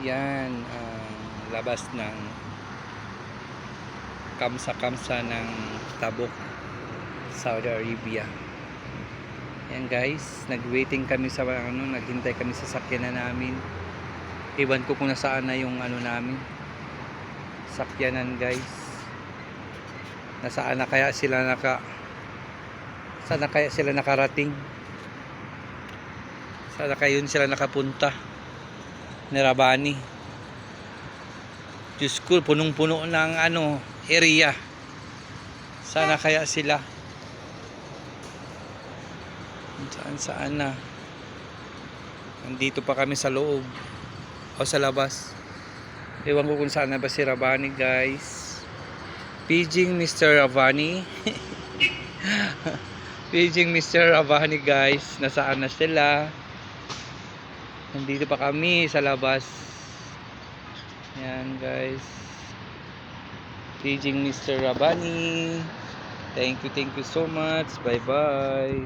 Yan ang labas ng kamsa-kamsa ng Tabuk, Saudi Arabia. Yan guys, nag-waiting kami sa ano, naghintay kami sa sakyanan namin. Iwan ko kung nasaan na yung ano namin. Sakyanan guys. Nasaan na kaya sila naka Saan na kaya sila nakarating? Saan na kaya yun sila nakapunta? Ni Rabani. Diyos ko, punong-puno ng ano, area. Sana kaya sila? Saan saan na? Nandito pa kami sa loob. O sa labas. Ewan ko kung saan na ba si Rabani guys. Paging Mr. Rabani. Paging Mr. Rabani guys. Nasaan na sila? Nandito pa kami sa labas. Yan guys. Paging Mr. Rabani. Thank you, thank you so much. Bye bye.